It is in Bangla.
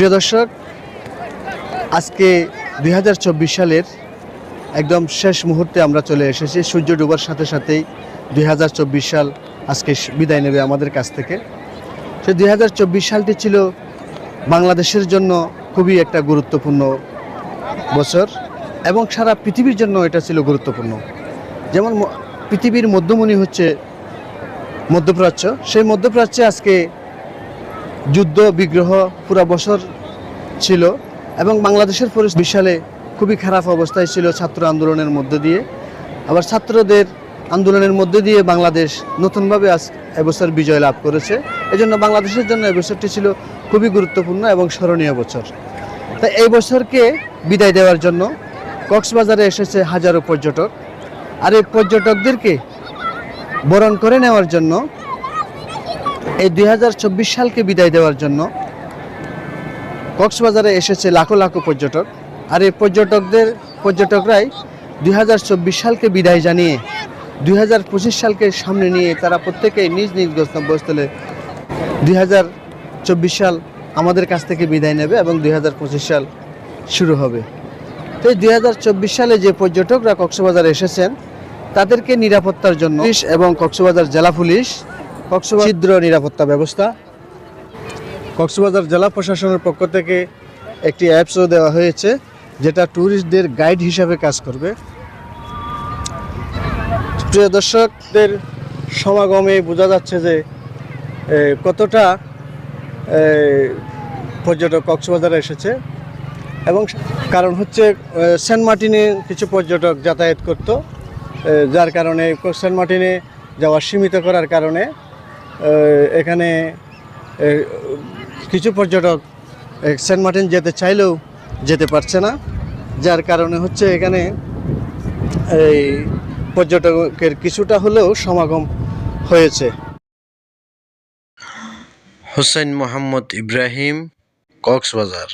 প্রিয় দর্শক, আজকে দুই হাজার চব্বিশ সালের একদম শেষ মুহূর্তে আমরা চলে এসেছি। সূর্য ডুবার সাথে সাথেই দুই হাজার চব্বিশ সাল আজকে বিদায় নেবে আমাদের কাছ থেকে। সে দুই সালটি ছিল বাংলাদেশের জন্য খুবই একটা গুরুত্বপূর্ণ বছর এবং সারা পৃথিবীর জন্য এটা ছিল গুরুত্বপূর্ণ। যেমন পৃথিবীর মধ্যমণি হচ্ছে মধ্যপ্রাচ্য। সেই মধ্যপ্রাচ্যে আজকে যুদ্ধ, বিগ্রহ পুরা বছর ছিল এবং বাংলাদেশের পরিস্থিতি সালে খুবই খারাপ অবস্থায় ছিল ছাত্র আন্দোলনের মধ্য দিয়ে। আবার ছাত্রদের আন্দোলনের মধ্য দিয়ে বাংলাদেশ নতুনভাবে আজ এবছর বিজয় লাভ করেছে। এজন্য বাংলাদেশের জন্য এবছরটি ছিল খুবই গুরুত্বপূর্ণ এবং স্মরণীয় বছর। তাই এই বছরকে বিদায় দেওয়ার জন্য কক্সবাজারে এসেছে হাজারো পর্যটক। আর এই পর্যটকদেরকে বরণ করে নেওয়ার জন্য এই দুই হাজার চব্বিশ সালকে বিদায় দেওয়ার জন্য কক্সবাজারে এসেছে লাখো লাখো পর্যটক। আর এই পর্যটকদের, পর্যটকরাই দুই হাজার চব্বিশ সালকে বিদায় জানিয়ে দুই হাজার পঁচিশ সালকে সামনে নিয়ে তারা প্রত্যেকেই নিজ নিজ গন্তব্যস্থলে দুই সাল আমাদের কাছ থেকে বিদায় নেবে এবং দুই হাজার পঁচিশ সাল শুরু হবে। তো এই দুই হাজার চব্বিশ সালে যে পর্যটকরা কক্সবাজারে এসেছেন, তাদেরকে নিরাপত্তার জন্য পুলিশ এবং কক্সবাজার জেলা পুলিশ ছিদ্র নিরাপত্তা ব্যবস্থা। কক্সবাজার জেলা প্রশাসনের পক্ষ থেকে একটি অ্যাপসও দেওয়া হয়েছে, যেটা ট্যুরিস্টদের গাইড হিসাবে কাজ করবে। প্রিয় দর্শকদের সমাগমে বোঝা যাচ্ছে যে কতটা পর্যটক কক্সবাজারে এসেছে। এবং কারণ হচ্ছে সেন্ট মার্টিনে কিছু পর্যটক যাতায়াত করত যার কারণে সেন্ট মার্টিনে যাওয়া সীমিত করার কারণে এখানে কিছু পর্যটক সেন্ট মার্টিন যেতে চাইলেও যেতে পারছে না। যার কারণে হচ্ছে এখানে এই পর্যটকের কিছুটা হলেও সমাগম হয়েছে। হোসেন মোহাম্মদ ইব্রাহিম, কক্সবাজার।